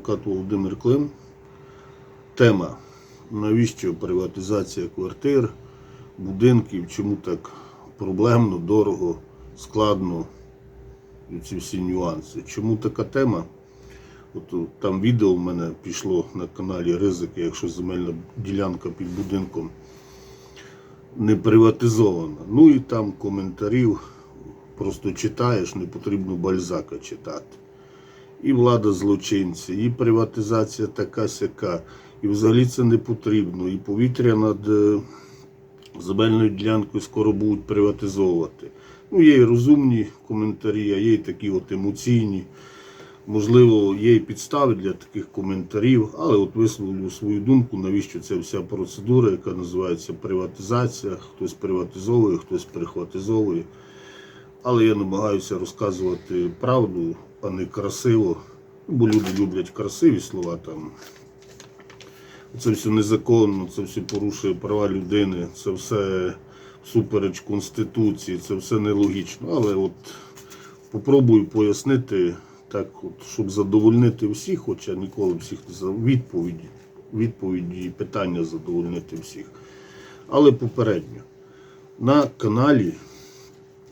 адвокат Володимир Клим. Тема навіщо приватизація квартир, будинків, чому так проблемно, дорого, складно ці всі нюанси. Чому така тема? От там відео в мене пішло на каналі Ризики, якщо земельна ділянка під будинком не приватизована. Ну і там коментарів просто читаєш, не потрібно бальзака читати. І влада злочинці, і приватизація така сяка. І взагалі це не потрібно. І повітря над е, земельною ділянкою скоро будуть приватизовувати. Ну, є і розумні коментарі, а є і такі от емоційні. Можливо, є і підстави для таких коментарів, але от висловлю свою думку, навіщо ця вся процедура, яка називається приватизація. Хтось приватизовує, хтось прихватизовує. Але я намагаюся розказувати правду, а не красиво. Бо люди люблять красиві слова там. Це все незаконно, це все порушує права людини, це все всупереч Конституції, це все нелогічно. Але от попробую пояснити так, от, щоб задовольнити всіх, хоча ніколи всіх не відповіді, відповіді і питання задовольнити всіх. Але попередньо на каналі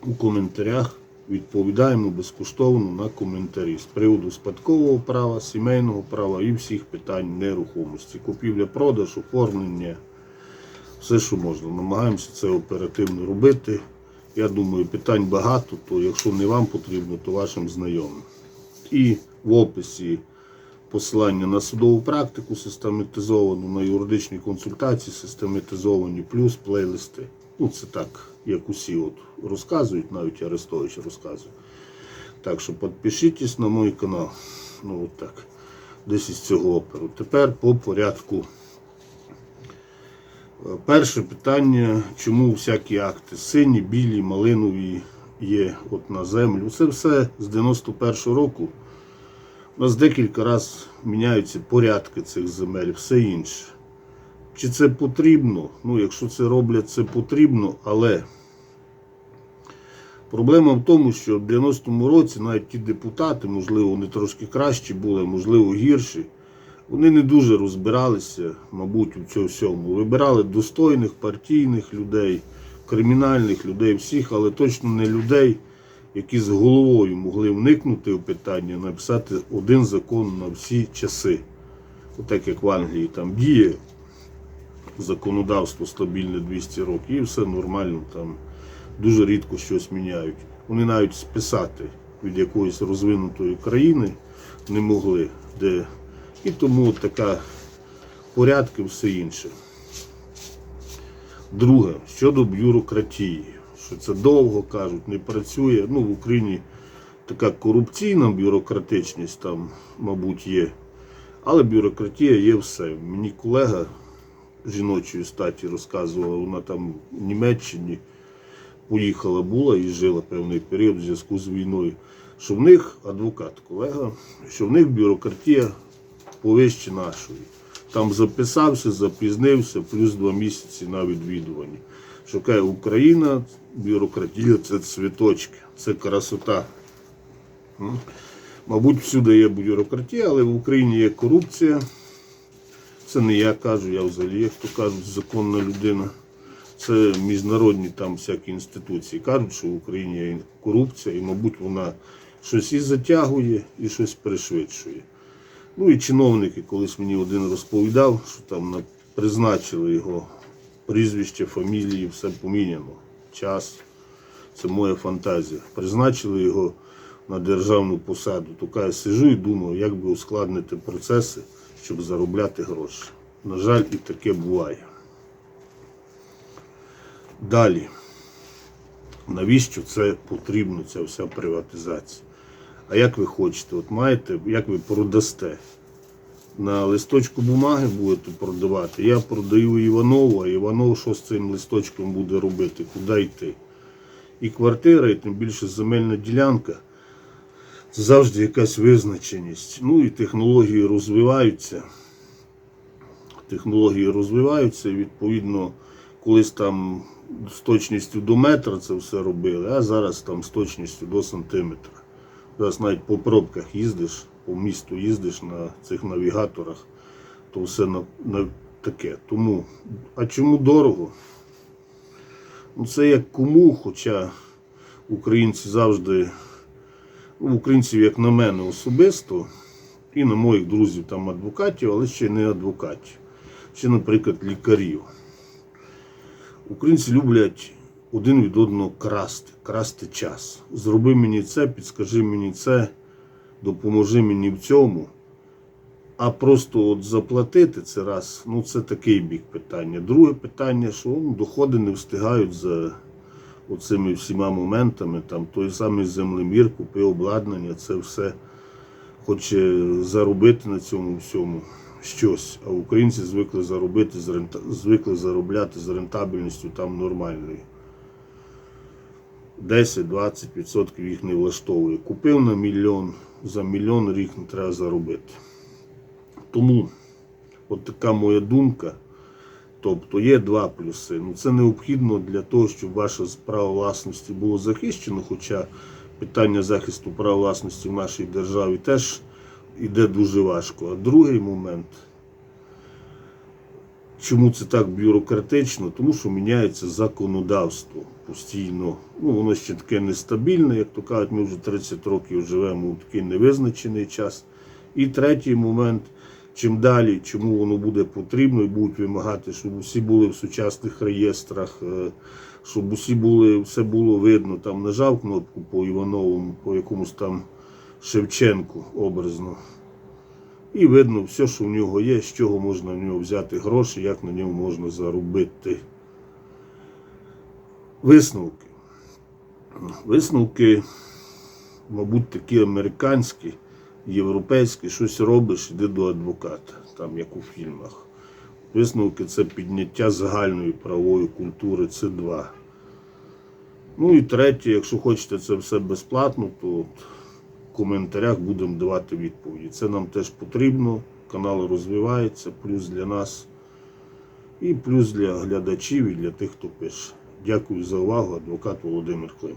у коментарях відповідаємо безкоштовно на коментарі з приводу спадкового права, сімейного права і всіх питань нерухомості. Купівля, продаж, оформлення, все, що можна. Намагаємося це оперативно робити. Я думаю, питань багато, то якщо не вам потрібно, то вашим знайомим. І в описі посилання на судову практику систематизовану, на юридичні консультації систематизовані, плюс плейлисти. Ну, це так, як усі от розказують, навіть Арестович розказує. Так що підпишіться на мій канал. Ну, от так. Десь із цього оперу. Тепер по порядку. Е, Перше питання, чому всякі акти сині, білі, малинові є от на землю. Це все з 91-го року. У нас декілька разів міняються порядки цих земель, все інше. Чи це потрібно? Ну, якщо це роблять, це потрібно, але проблема в тому, що в 90-му році навіть ті депутати, можливо, вони трошки кращі були, можливо, гірші, вони не дуже розбиралися, мабуть, у цьому всьому. Вибирали достойних партійних людей, кримінальних людей, всіх, але точно не людей, які з головою могли вникнути в питання, написати один закон на всі часи. Отак як в Англії там діє законодавство стабільне 200 років, і все нормально, там дуже рідко щось міняють. Вони навіть списати від якоїсь розвинутої країни не могли. Де... І тому така порядки, все інше. Друге, щодо бюрократії, що це довго кажуть, не працює. Ну, в Україні така корупційна бюрократичність там, мабуть, є. Але бюрократія є все. Мені колега жіночої статі розказувала, вона там в Німеччині поїхала була і жила певний період в зв'язку з війною. Що в них адвокат, колега, що в них бюрократія повище нашої. Там записався, запізнився, плюс два місяці на відвідуванні. Каже, Україна, бюрократія це цвіточки, це красота. Мабуть, всюди є бюрократія, але в Україні є корупція. Це не я кажу, я взагалі, як то кажуть, законна людина. Це міжнародні там всякі інституції кажуть, що в Україні є корупція, і, мабуть, вона щось і затягує, і щось пришвидшує. Ну і чиновники, колись мені один розповідав, що там призначили його прізвище, фамілії, все поміняно. Час. Це моя фантазія. Призначили його на державну посаду. То каже, сижу і думаю, як би ускладнити процеси, щоб заробляти гроші. На жаль, і таке буває. Далі. Навіщо це потрібно, ця вся приватизація? А як ви хочете? От маєте, як ви продасте? На листочку бумаги будете продавати. Я продаю Іванову, а Іванов що з цим листочком буде робити? Куди йти? І квартира, і тим більше земельна ділянка. Завжди якась визначеність. Ну і технології розвиваються. Технології розвиваються, і відповідно, колись там з точністю до метра це все робили, а зараз там з точністю до сантиметра. Зараз навіть по пробках їздиш, по місту їздиш на цих навігаторах, то все на, на таке. Тому, а чому дорого? Ну, це як кому, хоча українці завжди, українців, як на мене, особисто, і на моїх друзів там адвокатів, але ще не адвокатів, ще, наприклад, лікарів. Українці люблять один від одного красти, красти час. Зроби мені це, підскажи мені це, допоможи мені в цьому. А просто от заплатити це раз, ну це такий бік питання. Друге питання, що ну, доходи не встигають за оцими всіма моментами. Там той самий землемір, купи обладнання, це все хоче заробити на цьому всьому щось. А українці звикли заробити звикли заробляти з рентабельністю там нормальною. 10-20% їх не влаштовує. Купив на мільйон, за мільйон рік не треба заробити. Тому от така моя думка. Тобто є два плюси. Ну, це необхідно для того, щоб ваше право власності було захищено, хоча питання захисту права власності в нашій державі теж йде дуже важко. А другий момент, чому це так бюрократично? Тому що міняється законодавство постійно. Ну, воно ще таке нестабільне, як то кажуть, ми вже 30 років живемо у такий невизначений час. І третій момент, чим далі, чому воно буде потрібно і будуть вимагати, щоб усі були в сучасних реєстрах, е, щоб усі були, все було видно. Там нажав кнопку по Івановому, по якомусь там Шевченку образно. І видно все, що в нього є, з чого можна в нього взяти гроші, як на ньому можна заробити. Висновки. Висновки, мабуть, такі американські, європейські, щось робиш, іди до адвоката, там як у фільмах. Висновки це підняття загальної правової культури, це два. Ну і третє, якщо хочете це все безплатно, то от в коментарях будемо давати відповіді. Це нам теж потрібно. Канал розвивається, плюс для нас і плюс для глядачів і для тих, хто пише. Дякую за увагу, адвокат Володимир Клим.